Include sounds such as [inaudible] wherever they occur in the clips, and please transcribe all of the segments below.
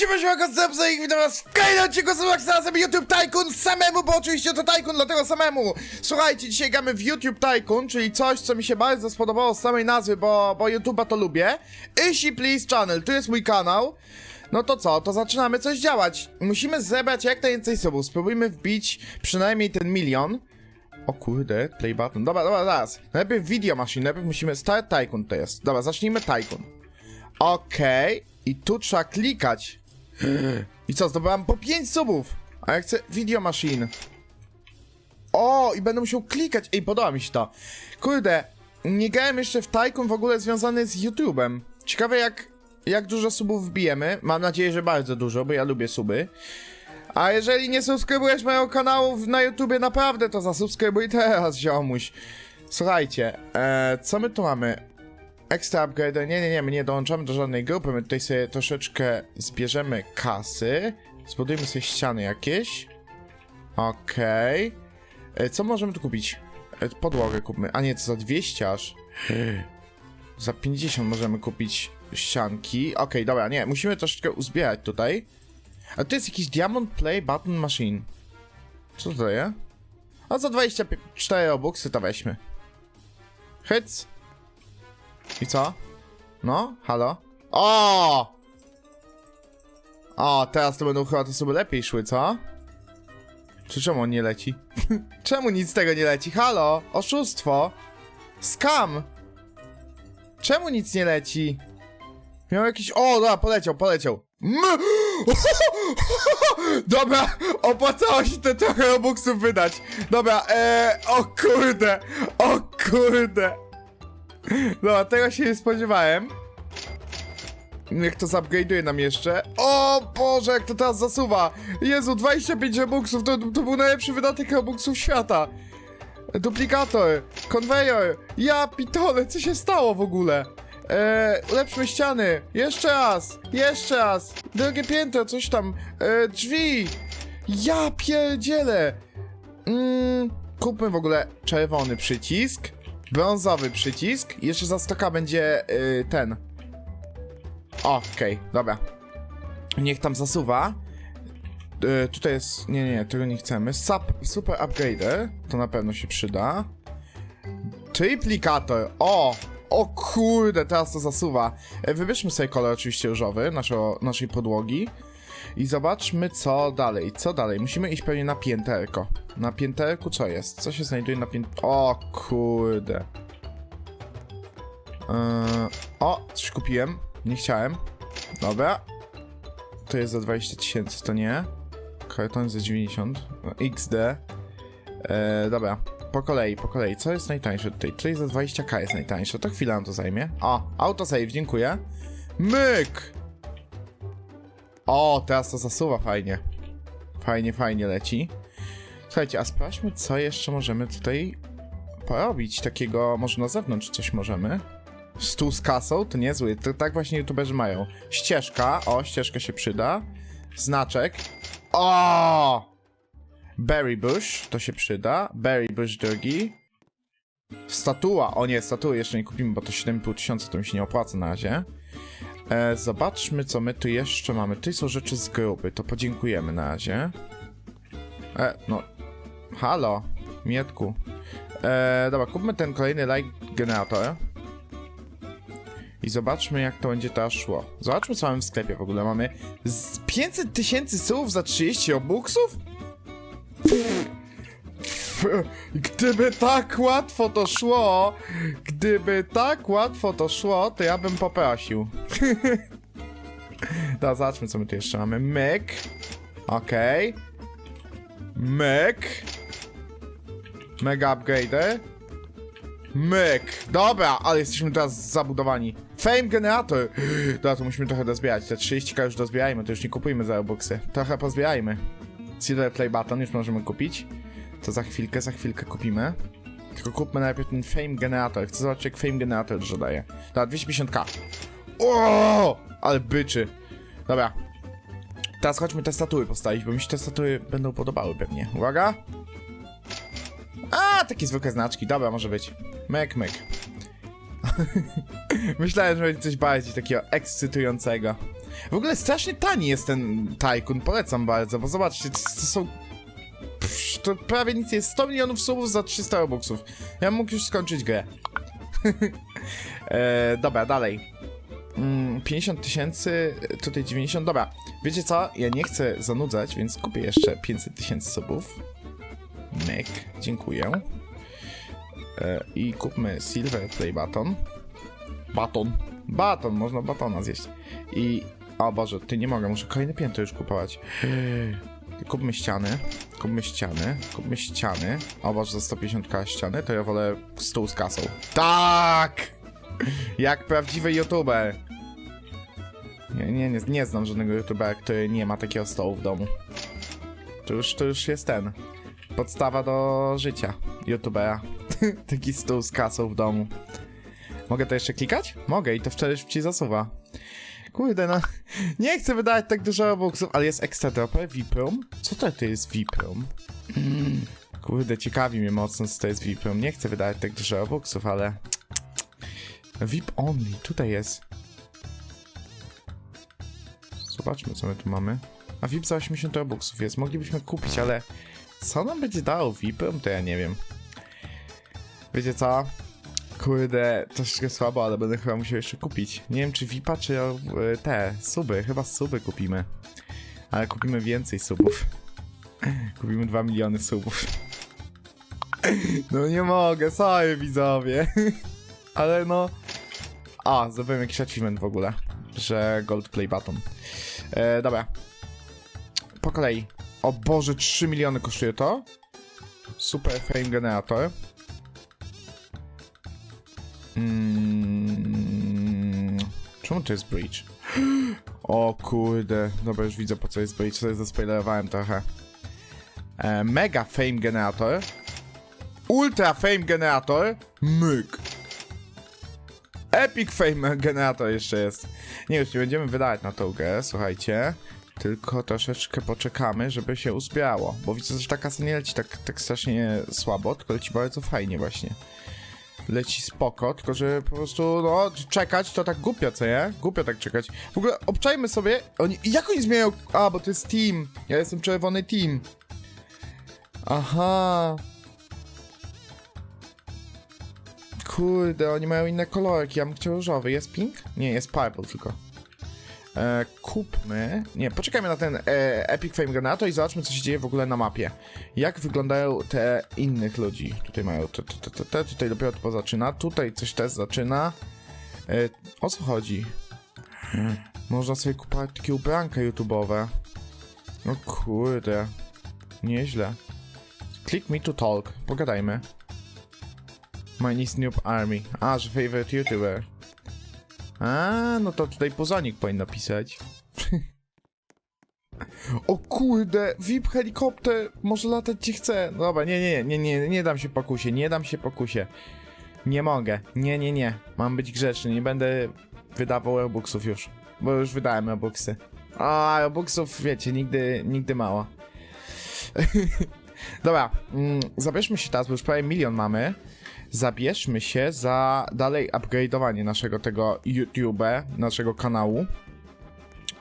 Siema, Kostępca i witam was w kolejnym odcinku z razem YouTube Tycoon samemu, bo oczywiście to Tycoon, dlatego samemu. Słuchajcie, dzisiaj gramy w YouTube Tycoon, czyli coś, co mi się bardzo spodobało z samej nazwy, bo, bo YouTube'a to lubię. Ishi Please Channel, tu jest mój kanał. No to co, to zaczynamy coś działać. Musimy zebrać jak najwięcej subów, spróbujmy wbić przynajmniej ten milion. O kurde, play button. Dobra, dobra, zaraz. Najpierw video machine, najpierw musimy... Start Tycoon to jest. Dobra, zacznijmy Tycoon. Okej. I tu trzeba klikać. I co, zdobyłam po 5 subów. A ja chcę video machine. O, i będę musiał klikać. Ej, podoba mi się to. Kurde, nie grałem jeszcze w Tycoon w ogóle związany z YouTube'em. Ciekawe jak, jak dużo subów wbijemy. Mam nadzieję, że bardzo dużo, bo ja lubię suby. A jeżeli nie subskrybujesz mojego kanału na YouTubie naprawdę, to zasubskrybuj teraz, ziomuś. Słuchajcie, e, co my tu mamy? Extra upgrade. Nie, nie, nie, my nie dołączamy do żadnej grupy. My tutaj sobie troszeczkę zbierzemy kasy. Zbudujemy sobie ściany jakieś. Okej. E, Co możemy tu kupić? E, Podłogę kupmy. A nie, to za 200 aż. [gasps] Za 50 możemy kupić ścianki. Okej, dobra, nie, musimy troszeczkę uzbierać tutaj. A to jest jakiś Diamond Play Button Machine. Co to jest? A za 24 obuksy to weźmy. Hyc. I co? No, halo? O! O, teraz to będą chyba te sobie lepiej szły, co? Czy czemu on nie leci? [laughs] czemu nic z tego nie leci? Halo? Oszustwo! Skam! Czemu nic nie leci? Miał jakiś... O, dobra, poleciał, poleciał. M [laughs] Dobra, opłacało się te trochę robuxów wydać. Dobra, eee, o kurde, o kurde. [laughs] Dobra, tego się nie spodziewałem. Niech to zupgrade'uje nam jeszcze. O Boże, jak to teraz zasuwa. Jezu, 25 robuxów, to, to był najlepszy wydatek robuxów świata. Duplikator, konwejor, ja pitole, co się stało w ogóle? Eee, ulepszmy ściany, jeszcze raz, jeszcze raz, drugie piętro, coś tam, eee, drzwi, ja pierdzielę. Mm, kupmy w ogóle czerwony przycisk, brązowy przycisk jeszcze za stoka będzie yy, ten. Okej, dobra. Niech tam zasuwa. Yy, tutaj jest... Nie, nie, tego nie chcemy. Sup, super upgrader, to na pewno się przyda. Triplikator, o! O kurde, teraz to zasuwa. E, Wybierzmy sobie kolor oczywiście różowy naszego, naszej podłogi. I zobaczmy co dalej. Co dalej? Musimy iść pewnie na pięterko. Na pięterku co jest? Co się znajduje na pięterku? O kurde. Eee, o, coś kupiłem. Nie chciałem. Dobra. To jest za 20 tysięcy, to nie. Karton za 90. XD. Eee, dobra. Po kolei, po kolei. Co jest najtańsze tutaj? Tutaj za 20k jest najtańsze. To chwilę nam to zajmie. O, autosave, dziękuję. Myk! O, teraz to zasuwa fajnie. Fajnie, fajnie leci. Słuchajcie, a sprawdźmy, co jeszcze możemy tutaj porobić. Takiego, może na zewnątrz coś możemy. Stół z kasą, to niezły. To tak właśnie youtuberzy mają. Ścieżka, o, ścieżka się przyda. Znaczek. O! Berry Bush, to się przyda. Berry Bush drugi. Statua, o nie, statuły jeszcze nie kupimy, bo to 7,5 tysiąca, to mi się nie opłaca na razie. E, zobaczmy, co my tu jeszcze mamy. Tutaj są rzeczy z grupy, to podziękujemy na razie. E, no. Halo, Mietku. E, dobra, kupmy ten kolejny like generator. I zobaczmy, jak to będzie teraz szło. Zobaczmy, co mamy w sklepie w ogóle. Mamy z 500 tysięcy słów za 30 obuksów? [laughs] Gdyby tak łatwo to szło, gdyby tak łatwo to szło, to ja bym poprosił. [laughs] Dobra, zobaczmy, co my tu jeszcze mamy. Myk. Okej. Myk. Mega upgrader. Myk. Dobra, ale jesteśmy teraz zabudowani. Fame generator. [gasps] Dobra, to musimy trochę dozbierać. Te 30k już dozbierajmy, to już nie kupujmy za boxy. Trochę pozbierajmy. Silver Play Button już możemy kupić. To za chwilkę, za chwilkę kupimy. Tylko kupmy najpierw ten Fame Generator. Chcę zobaczyć jak Fame Generator dużo daje. Dobra, 250k. O, ale byczy. Dobra. Teraz chodźmy te statuły postawić, bo mi się te statuły będą podobały pewnie. Uwaga. A, takie zwykłe znaczki. Dobra, może być. Mek, mek. [laughs] Myślałem, że będzie coś bardziej takiego ekscytującego. W ogóle strasznie tani jest ten Tycoon, polecam bardzo, bo zobaczcie, to, to są... To prawie nic jest, 100 milionów subów za 300 robuxów. Ja mógł już skończyć grę. [laughs] e, dobra, dalej. Mm, 50 tysięcy, tutaj 90, dobra. Wiecie co? Ja nie chcę zanudzać, więc kupię jeszcze 500 tysięcy subów. Myk, dziękuję. E, I kupmy Silver Play Button. Baton. Baton, można batona zjeść. I. O Boże, ty nie mogę, muszę kolejne piętro już kupować. Kupmy ściany, kupmy ściany, kupmy ściany. O Boże, za 150k ściany, to ja wolę stół z kasą. Tak! Jak prawdziwy youtuber. Nie, nie, nie, nie znam żadnego youtubera, który nie ma takiego stołu w domu. To już, to już jest ten. Podstawa do życia youtubera. [laughs] Taki stół z kasą w domu. Mogę to jeszcze klikać? Mogę i to wtedy szybciej zasuwa. Kurde, no. [laughs] Nie chcę wydawać tak dużo robuxów, ale jest extra dropper, VIP-room. Co to, to jest VIP-room? Mm. Kurde, ciekawi mnie mocno, co to jest VIP-room. Nie chcę wydawać tak dużo robuxów, ale... VIP only, tutaj jest. Zobaczmy, co my tu mamy. A VIP za 80 robuxów jest. Moglibyśmy kupić, ale... Co nam będzie dało VIP-room, to ja nie wiem. Wiecie co? Kurde, troszeczkę słabo, ale będę chyba musiał jeszcze kupić. Nie wiem, czy VIPa, czy e, te suby. Chyba suby kupimy. Ale kupimy więcej subów. [laughs] Kupimy 2 miliony subów. [laughs] No nie mogę, sorry widzowie. [laughs] Ale no... A, zrobiłem jakiś achievement w ogóle. Że gold play button. E, dobra. Po kolei. O Boże, 3 miliony kosztuje to. Super frame generator. Mm, czemu to jest bridge? [gasps] O kurde, dobra już widzę po co jest bridge, sobie zaspoilerowałem trochę. E, mega fame generator. Ultra fame generator. Myk. Epic fame generator jeszcze jest. Nie już nie będziemy wydawać na tą grę, słuchajcie. Tylko troszeczkę poczekamy, żeby się uzbierało. Bo widzę, że ta kasa nie leci tak, tak strasznie słabo, tylko leci bardzo fajnie właśnie leci spoko, tylko że po prostu, no, czekać to tak głupio, co nie? Głupio tak czekać. W ogóle obczajmy sobie, oni, jak oni zmieniają, a, bo to jest team, ja jestem czerwony team. Aha. Kurde, oni mają inne kolorki, ja bym chciał różowy, jest pink? Nie, jest purple tylko. E, kupmy. Nie, poczekajmy na ten e, Epic Fame Granato i zobaczmy, co się dzieje w ogóle na mapie. Jak wyglądają te innych ludzi. Tutaj mają te, te, te, te, tutaj dopiero to zaczyna. Tutaj coś też zaczyna. E, o co chodzi? Hmm. Można sobie kupować takie ubranka YouTube'owe. O kurde. Nieźle. Click me to talk. Pogadajmy. My Noob Army. A, że favorite YouTuber. A, no to tutaj pozonik powinno pisać. [laughs] o kurde, VIP helikopter może latać gdzie chce. No Dobra, nie, nie, nie, nie, nie dam się pokusie, nie dam się pokusie. Nie mogę, nie, nie, nie. Mam być grzeczny, nie będę wydawał robuxów już. Bo już wydałem robuxy. A, robuxów, wiecie, nigdy, nigdy mało. [laughs] Dobra, mm, zabierzmy się teraz, bo już prawie milion mamy zabierzmy się za dalej upgrade'owanie naszego tego YouTube, naszego kanału.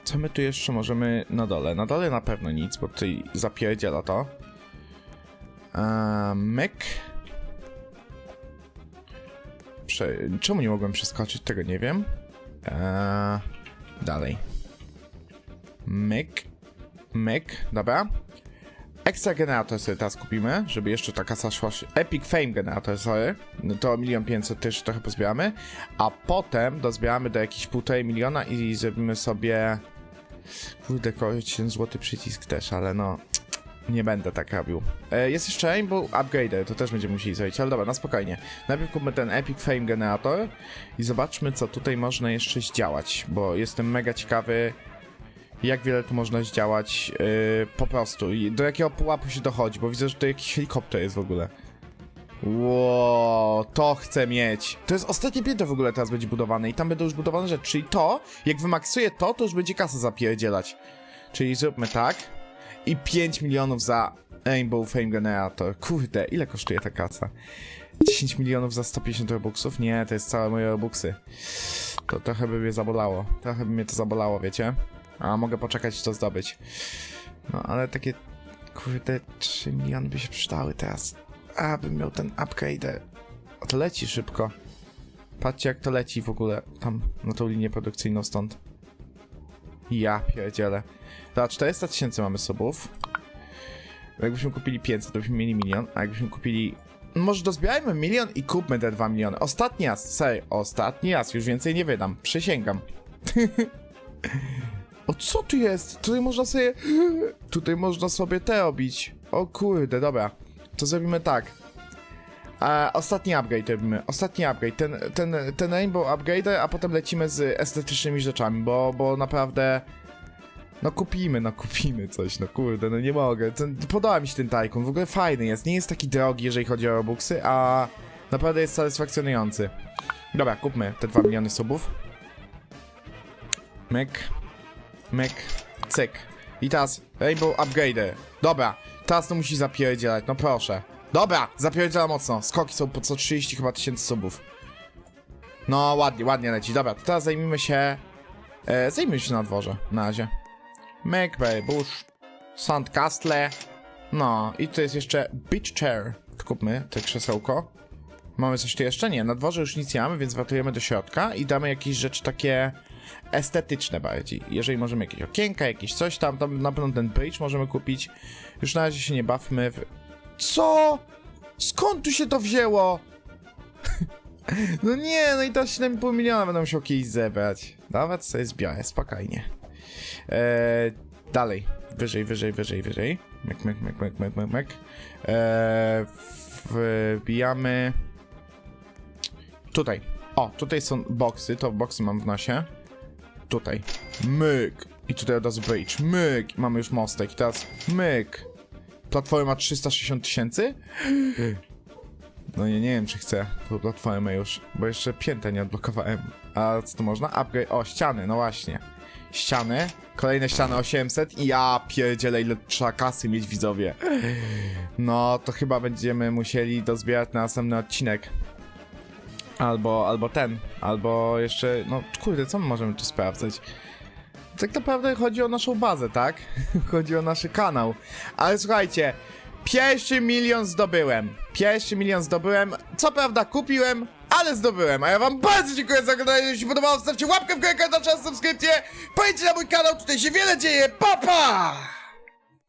Co my tu jeszcze możemy na dole? Na dole na pewno nic, bo tutaj zapierdziela to. Eee, myk. Prze Czemu nie mogłem przeskoczyć? Tego nie wiem. Eee, dalej. Myk. Myk, dobra. Extra generator sobie teraz kupimy, żeby jeszcze ta kasa szła. Epic Fame generator, sorry. To milion pięćset też trochę pozbieramy. A potem dozbieramy do jakichś półtorej miliona i zrobimy sobie. Kurde, ten złoty przycisk też, ale no. Nie będę tak robił. E, jest jeszcze Rainbow Upgrader, to też będziemy musieli zrobić, ale dobra, na spokojnie. Najpierw kupmy ten Epic Fame Generator i zobaczmy, co tutaj można jeszcze zdziałać, bo jestem mega ciekawy, jak wiele tu można zdziałać yy, po prostu i do jakiego pułapu się dochodzi, bo widzę, że to jakiś helikopter jest w ogóle. Wow, to chcę mieć. To jest ostatnie piętro w ogóle teraz będzie budowane i tam będą już budowane rzeczy, czyli to, jak wymaksuję to, to już będzie kasa zapierdzielać. Czyli zróbmy tak i 5 milionów za Rainbow Fame Generator. Kurde, ile kosztuje ta kasa? 10 milionów za 150 robuxów? Nie, to jest całe moje robuxy. To trochę by mnie zabolało. Trochę by mnie to zabolało, wiecie? A mogę poczekać to zdobyć. No ale takie. Kurde, 3 miliony by się przydały teraz. A bym miał ten upgrade. To leci szybko. Patrzcie jak to leci w ogóle tam na tą linię produkcyjną stąd. Ja pierdzielę. Dobra, 400 tysięcy mamy subów. Jakbyśmy kupili 500, to byśmy mieli milion, a jakbyśmy kupili... Może dozbierajmy milion i kupmy te 2 miliony. Ostatni raz, serio, ostatni raz, już więcej nie wydam, przysięgam. [laughs] o co tu jest? Tutaj można sobie... Tutaj można sobie te robić. O kurde, dobra. To zrobimy tak. Ostatni upgrade robimy. Ostatni upgrade. Ten, ten, ten Rainbow upgrade, a potem lecimy z estetycznymi rzeczami, bo, bo naprawdę. No kupimy, no kupimy coś, no kurde, no nie mogę. Ten, podoba mi się ten Tycoon, w ogóle fajny jest. Nie jest taki drogi, jeżeli chodzi o Robuxy, a naprawdę jest satysfakcjonujący. Dobra, kupmy te 2 miliony subów. Myk. Myk. Cyk. I teraz Rainbow Upgrade. Dobra, teraz to musi zapierdzielać, no proszę. Dobra, zapierdziela mocno. Skoki są po co 30 chyba tysięcy subów. No, ładnie, ładnie leci. Dobra, to teraz zajmijmy się... E, zajmijmy się na dworze, na razie. Macbay, Bush, Sandcastle. No, i to jest jeszcze Beach Chair. Kupmy te krzesełko. Mamy coś tu jeszcze? Nie, na dworze już nic nie mamy, więc wartujemy do środka i damy jakieś rzeczy takie estetyczne bardziej. Jeżeli możemy jakieś okienka, jakieś coś tam, tam na pewno ten bridge możemy kupić. Już na razie się nie bawmy w... Co? Skąd tu się to wzięło? [laughs] no nie, no i to 7,5 miliona będę musiał kiedyś zebrać. Nawet sobie zbiorę, spokojnie. Eee, dalej. Wyżej, wyżej, wyżej, wyżej. Mek, mek, mek, mek, mek, mek, mek. Eee, wbijamy... Tutaj. O, tutaj są boksy, to boksy mam w nosie. Tutaj. Myk. I tutaj od razu bridge. Myk. Mamy już mostek. I teraz myk. Platforma 360 tysięcy? No nie, nie wiem czy chcę tą platformę już, bo jeszcze piętę nie odblokowałem. A co tu można? Upgrade, o ściany, no właśnie. Ściany, kolejne ściany 800 i ja pierdzielę ile trzeba kasy mieć widzowie. No to chyba będziemy musieli dozbierać na następny odcinek. Albo, albo ten, albo jeszcze, no kurde, co my możemy tu sprawdzać? Tak naprawdę chodzi o naszą bazę, tak? [laughs] chodzi o nasz kanał. Ale słuchajcie, pierwszy milion zdobyłem. Pierwszy milion zdobyłem. Co prawda kupiłem, ale zdobyłem. A ja wam bardzo dziękuję za oglądanie. Jeśli się podobało, zostawcie łapkę w górę, komentarz, subskrypcję. Pojedźcie na mój kanał, tutaj się wiele dzieje. Pa, pa!